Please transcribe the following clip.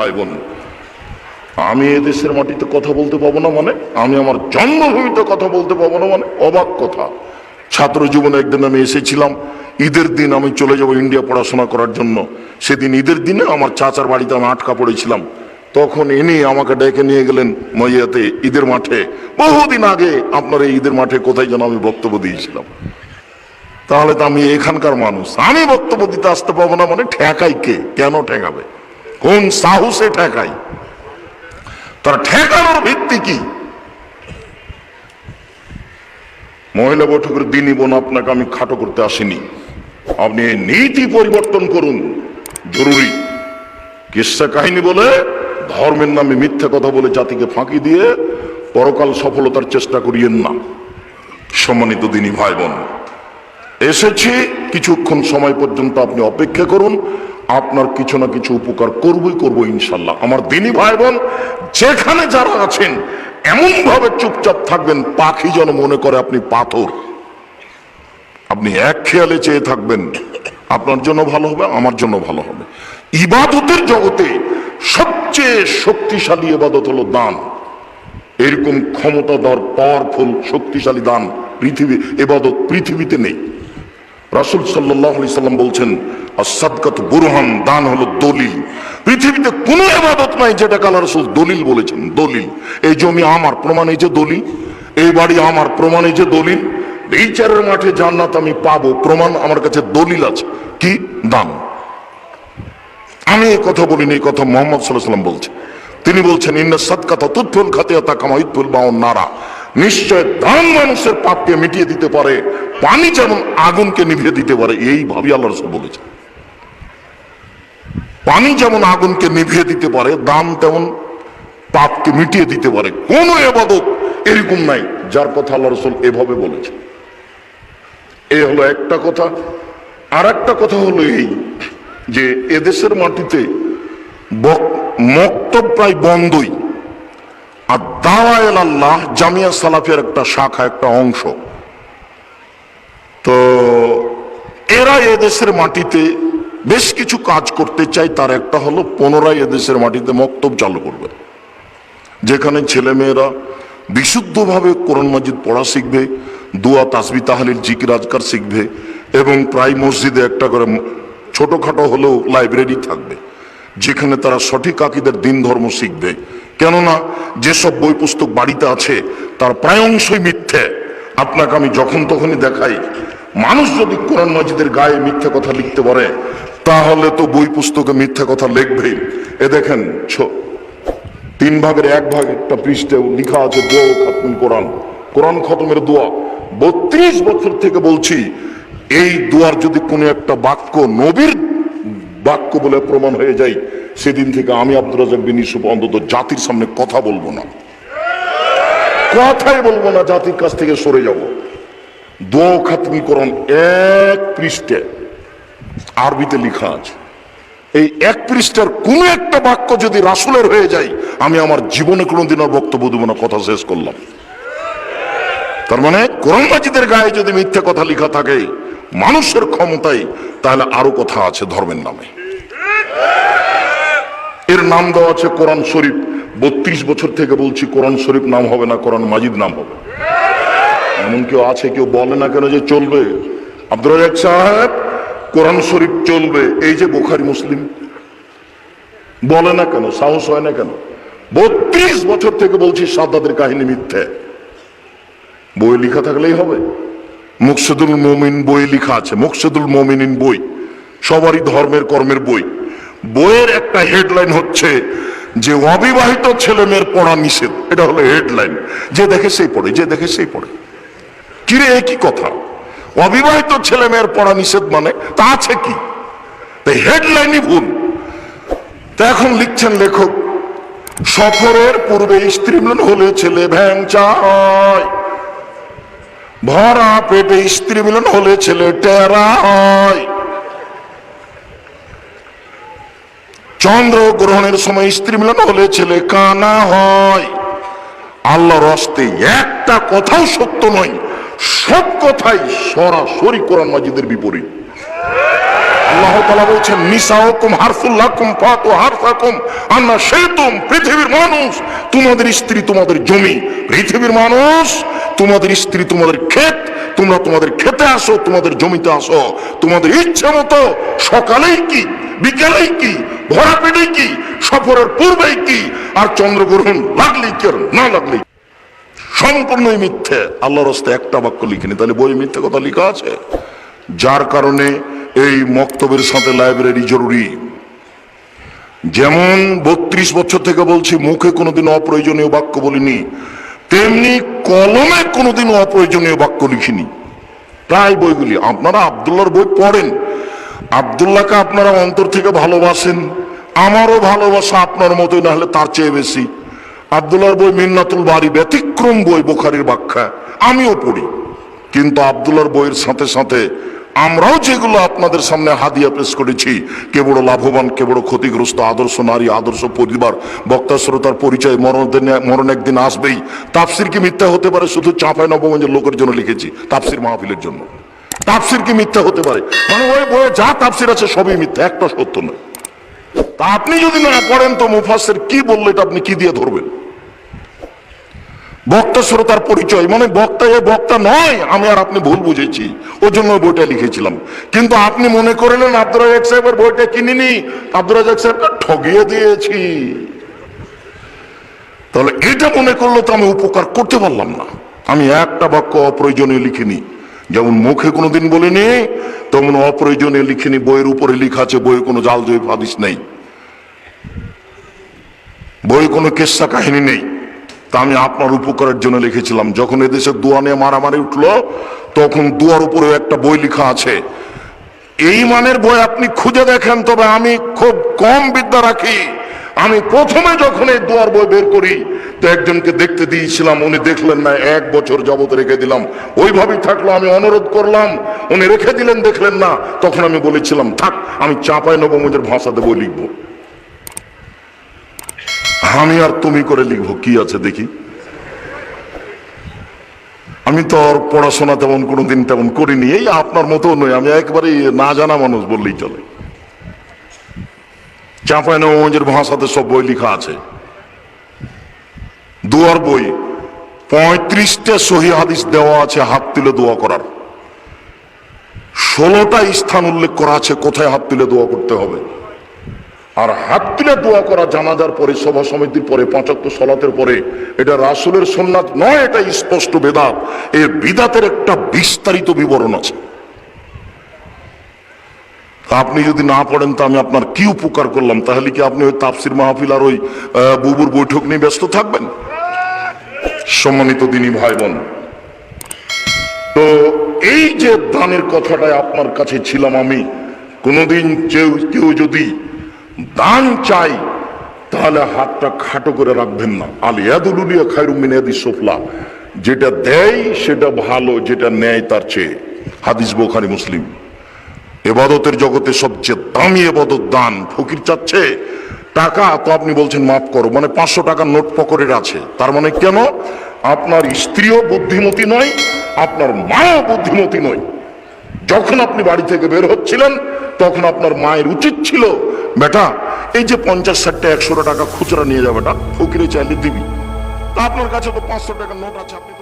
ভাই বোন, আমি এদেশের মাটিতে কথা বলতে পাবো না মানে? আমি আমার জন্মভূমিতে কথা বলতে পাবো না মানে? অবাক কথা। ছাত্র জীবনে একদিন আমি এসেছিলাম, ঈদের দিন আমি চলে যাব ইন্ডিয়া পড়াশোনা করার জন্য। সেদিন ঈদের দিনে আমার চাচার বাড়িতে আমি আটকা পড়েছিলাম। তখন ইনি আমাকে ডেকে নিয়ে গেলেন মইয়াতে ঈদের মাঠে। বহুদিন আগে আপনার এই ঈদের মাঠে কোথায় যেন আমি বক্তব্য দিয়েছিলাম। তাহলে তো আমি এখানকার মানুষ। আমি বক্তব্য দিতে আসতে পাবো না মানে ঠেকাই কে? কেন ঠেকাবে? কোন সাহসে ঠেকাই? তার ঠেকানোর ভিত্তি কি? মহিলা বৈঠকের দিনই বোন আপনাকে আমি খাটো করতে আসিনি। আপনি নীতি পরিবর্তন করুন। জরুরি। কিসা কাহিনী বলে? ধর্মের নামে মিথ্যা কথা বলে জাতিকে ফাঁকি দিয়ে পরকাল সফলতার চেষ্টা করিয়েন না। সম্মানিত দিনী ভাই বোন, এসেছি, কিছুক্ষণ সময় পর্যন্ত আপনি অপেক্ষা করুন। আপনার কিছু না কিছু উপকার করবই করব ইনশাল্লাহ। আমার দিনী ভাই বোন যেখানে যারা আছেন এমন ভাবে চুপচাপ থাকবেন, পাখি যেন মনে করে আপনি পাথর। আপনি এক খেয়ালে চেয়ে থাকবেন, আপনার জন্য ভালো হবে, আমার জন্য ভালো হবে। ইবাদতের জগতে সবচেয়ে শক্তিশালী ইবাদত হলো দান। এরকম ক্ষমতাধর পাওয়ারফুল শক্তিশালী দান পৃথিবী এবাদত পৃথিবীতে নেই। রাসুল সাল্লাহ সাল্লাম বলছেন সাদকাত বুরহান, দান হলো দলিল। পৃথিবীতে কোনো এবাদত নাই যেটা কালা রসুল দলিল বলেছেন। দলিল। এই জমি আমার প্রমাণ, এই যে দলিল। এই বাড়ি আমার প্রমাণ, এই যে দলিল। বিচারের মাঠে জান্নাত আমি পাবো, প্রমাণ আমার কাছে দলিল আছে। কি? দান। আমি এই কথা বলিনি, এই কথা মোহাম্মদ সাল্লাহ সাল্লাম বলছে। তিনি বলছেন, ইন্না সাদকাত তুৎফুল খাতিয়াতা কামা ইৎফুল বাউন নারা। নিশ্চয় দান মানুষের পাপকে মিটিয়ে দিতে পারে, পানি যেমন আগুনকে নিভিয়ে দিতে পারে, এই ভাবি আল্লাহ রসুল বলেছে পানি যেমন আগুনকে নিভিয়ে দিতে পারে দাম তেমন পাপকে মিটিয়ে দিতে পারে। কোন এবাদত এরকম নাই, যার কথা আল্লাহ রসুল এভাবে বলেছে এ হলো একটা কথা। আর একটা কথা হলো এই যে এদেশের মাটিতে মক্তব প্রায় বন্ধই। আর দাওয়াল আল্লাহ জামিয়া সালাফের একটা শাখা, একটা অংশ। তো এরা এদেশের মাটিতে বেশ কিছু কাজ করতে চায়, তার একটা হলো পুনরায় এদেশের মাটিতে মক্তব চালু করবে। যেখানে ছেলে মেয়েরা বিশুদ্ধভাবে কোরআন মাজিদ পড়া শিখবে, দুয়া, তাসবি, তাহলিল, জিকির, আজকার শিখবে এবং প্রায় মসজিদে একটা করে ছোটোখাটো হলেও লাইব্রেরি থাকবে, যেখানে তারা সঠিক আকিদের দিন ধর্ম শিখবে। কেননা যেসব বই পুস্তক বাড়িতে আছে, তার প্রায় অংশই মিথ্যে। আপনাকে আমি যখন তখনই দেখাই, মানুষ যদি কোরআন মসজিদের গায়ে মিথ্যে কথা লিখতে পারে, তাহলে তো বই পুস্তকে মিথ্যে কথা লিখবেই। এ দেখেন তিন ভাগের এক ভাগ একটা পৃষ্ঠেও লেখা আছে, দোয়া খাতমুল কোরআন। কোরআন খতমের দোয়া। বত্রিশ বছর থেকে বলছি, এই দোয়ার যদি কোনো একটা বাক্য নবীর বাক্য বলে প্রমাণ হয়ে যায়, সেদিন থেকে আমি আব্দুল রাজাক বিন অন্তত জাতির সামনে কথা বলব না। কথাই বলব না, জাতির কাছ থেকে সরে যাব। দোয়া কোরআন এক পৃষ্ঠে। আরবিতে লেখা আছে, এই এক পৃষ্ঠার কোন একটা বাক্য যদি রাসুলের হয়ে যায়, আমি আমার জীবনে কোনোদিন আর বক্তব্য দেবো না, কথা শেষ করলাম। তার মানে কোরআন মাজিদের গায়ে যদি মিথ্যা কথা লেখা থাকে, মানুষের ক্ষমতায় তাহলে আরও কথা আছে ধর্মের নামে। এর নাম দেওয়া আছে কোরআন শরীফ। বত্রিশ বছর থেকে বলছি কোরআন শরীফ নাম হবে না, কোরআন মাজিদ নাম হবে। এমন কেউ আছে, কেউ বলে না কেন যে চলবে। আব্দুল রাজাক সাহেব, কোরআন শরীফ চলবে। এই যে বোখারি মুসলিম, বলে না কেন, সাহস হয় না কেন? বত্রিশ বছর থেকে বলছি সাদ্দাদের কাহিনী মিথ্যে। বই লেখা থাকলেই হবে। মুকসুদুল মমিন বই লেখা আছে, মুকসুদুল মমিনিন বই। সবারই ধর্মের কর্মের বই। বইয়ের একটা হেডলাইন হচ্ছে যে অবিবাহিত ছেলে মেয়ের পড়া নিষেধ। এটা হলো হেডলাইন। যে দেখে সেই পড়ে, যে দেখে সেই পড়ে। কিরে একই কথা? অবিবাহিত ছেলে মেয়ের পড়া নিষেধ মানে? তা আছে কি? হেডলাইনই ভুল। তা এখন লিখছেন লেখক, সফরের পূর্বে স্ত্রী মিলন হলে ছেলে ভ্যাং চায় ভরা পেটে স্ত্রী মিলন হলে ছেলে টেরা হয় চন্দ্র গ্রহণের সময় স্ত্রী মিলন হলে ছেলে কানা হয়। আল্লাহর হস্তে একটা কথাও সত্য নয়, সব কথাই সরাসরি কোরআন মাজিদের বিপরীত। আল্লাহ তাআলা বলছেন শেতুম পৃথিবীর মানুষ, তোমাদের স্ত্রী তোমাদের জমি, পৃথিবীর মানুষ তোমাদের স্ত্রী তোমাদের ক্ষেত, তোমরা তোমাদের খেতে আসো, তোমাদের জমিতে আসো। তোমাদের ইচ্ছে মতো সকালেই কি, বিকালেই কি, ভরা পেটেই কি, সফরের পূর্বেই কি, আর চন্দ্রগ্রহণ লাগলেই কি না লাগলেই সম্পূর্ণই মিথ্যে। আল্লাহর রাস্তায় একটা বাক্য লিখিনি, তাহলে বই মিথ্যে কথা লেখা আছে? যার কারণে এই মক্তবের সাথে লাইব্রেরি জরুরি। যেমন বত্রিশ বছর থেকে বলছি, মুখে কোনোদিন অপ্রয়োজনীয় বাক্য বলিনি। তেমনি কলমে কোনোদিন অপ্রয়োজনীয় বাক্য লিখিনি। প্রায় বইগুলি আপনারা আবদুল্লাহর বই পড়েন। আবদুল্লাহকে আপনারা অন্তর থেকে ভালোবাসেন। আমারও ভালোবাসা আপনার মতোই না হলে তার চেয়ে বেশি। আবদুল্লাহর বই মিন্নাতুল বাড়ি ব্যতিক্রম বই বোখারির ব্যাখ্যা। আমিও পড়ি। কিন্তু আবদুল্লাহর বইয়ের সাথে সাথে আমরাও যেগুলো আপনাদের সামনে হাদিয়া পেশ করেছি, কে বড় লাভবান, কে বড় ক্ষতিগ্রস্ত, আদর্শ নারী, আদর্শ পরিবার, বক্তা, শ্রোতার পরিচয়, মরণ মরণ একদিন আসবেই। তাফসির কি মিথ্যা হতে পারে? শুধু চাঁপায় নবগঞ্জের লোকের জন্য লিখেছি, তাফসির মাহফিলের জন্য। তাফসির কি মিথ্যা হতে পারে? মানে ওই বইয়ে যা তাফসির আছে সবই মিথ্যা, একটা সত্য নয়। তা আপনি যদি না পড়েন তো মুফাসের কি বলল এটা আপনি কি দিয়ে ধরবেন? বক্তা, শ্রোতার পরিচয় মানে বক্তা এ বক্তা নয়, আমি আর আপনি ভুল বুঝেছি। ওই জন্য বইটা লিখেছিলাম। কিন্তু আপনি মনে করলেন আব্দুল রাজাক সাহেবের বইটা কিনিনি? আব্দুল রাজাক সাহেবটা ঠগিয়ে দিয়েছি। তাহলে এটা মনে করলে তো আমি উপকার করতে পারলাম না। আমি একটা বাক্য অপ্রয়োজনীয় লিখিনি। যেমন মুখে কোনোদিন বলিনি, তেমন অপ্রয়োজনীয় লিখিনি। বইয়ের উপরে লেখা আছে, বইয়ে কোনো জাল জয়ী হাদিস নেই। বই কোনো কেসা কাহিনী নেই। তা আমি আপনার উপকারের জন্য লিখেছিলাম। যখন এদেশে দোয়া নিয়ে মারামারি উঠল তখন দুয়ার উপরে একটা বই লেখা আছে। এই মানের বই আপনি খুঁজে দেখেন, তবে আমি খুব কম বিদ্যা রাখি। আমি প্রথমে যখন এই দুয়ার বই বের করি, তো একজনকে দেখতে দিয়েছিলাম, উনি দেখলেন না, এক বছর যাবত রেখে দিলাম। ওইভাবেই থাকল, আমি অনুরোধ করলাম, উনি রেখে দিলেন, দেখলেন না। তখন আমি বলেছিলাম, থাক, আমি চাপাই নবমজের ভাষাতে বই লিখব। আমি আর তুমি করে লিখব, কি আছে দেখি? আমি তো আর পড়াশোনা তেমন কোনোদিন তেমন করিনি। এই আপনার মতো নয় আমি একবারে না জানা মানুষ বললেই চলে। চাঁপাইনগঞ্জের ভাষাতে সব বই লেখা আছে। দুয়ার বই, পঁয়ত্রিশটা সহি হাদিস দেওয়া আছে, হাত তুলে দোয়া করার। ষোলোটা স্থান উল্লেখ করা আছে, কোথায় হাত তুলে দোয়া করতে হবে? আর হাত তুলে দোয়া করা জানাজার পরে, সভা সমিতির পরে, পঁচাত্তর সলাতের পরে, এটা রাসুলের সোননাথ নয়, এটা স্পষ্ট বেদাত। এর বিদাতের একটা বিস্তারিত বিবরণ আছে। আপনি যদি না পড়েন, তো আমি আপনার কি উপকার করলাম? তাহলে কি আপনি ওই তাপসির মাহফিল আর ওই বুবুর বৈঠক নিয়ে ব্যস্ত থাকবেন? সম্মানিত দিনী ভাই বোন তো এই যে দানের কথাটাই আপনার কাছে ছিলাম আমি, কোনোদিন কেউ কেউ যদি দান চাই, তাহলে হাতটা খাটো করে রাখবেন না। আলিয়াদুলিয়া খায়রুমিনাদি সোফলা। যেটা দেয়, সেটা ভালো, যেটা নেয়, তার চেয়ে। হাদিস বোখারি, মুসলিম। এবাদতের জগতে সবচেয়ে দামি এবাদত দান। ফকির চাচ্ছে, টাকা তো আপনি বলছেন মাফ করো মানে পাঁচশো টাকার নোট পকেটের আছে। তার মানে কেন? আপনার স্ত্রীও বুদ্ধিমতী নয়, আপনার মাও বুদ্ধিমতী নয়। যখন আপনি বাড়ি থেকে বের হচ্ছিলেন, তখন আপনার মায়ের উচিত ছিল বেটা, এই যে পঞ্চাশ ষাটটা একশো টাকা খুচরা নিয়ে যাবে বেটা ফকিরে চাইলে দিবি। আপনার কাছে তো পাঁচশো টাকা নোট আছে, আপনি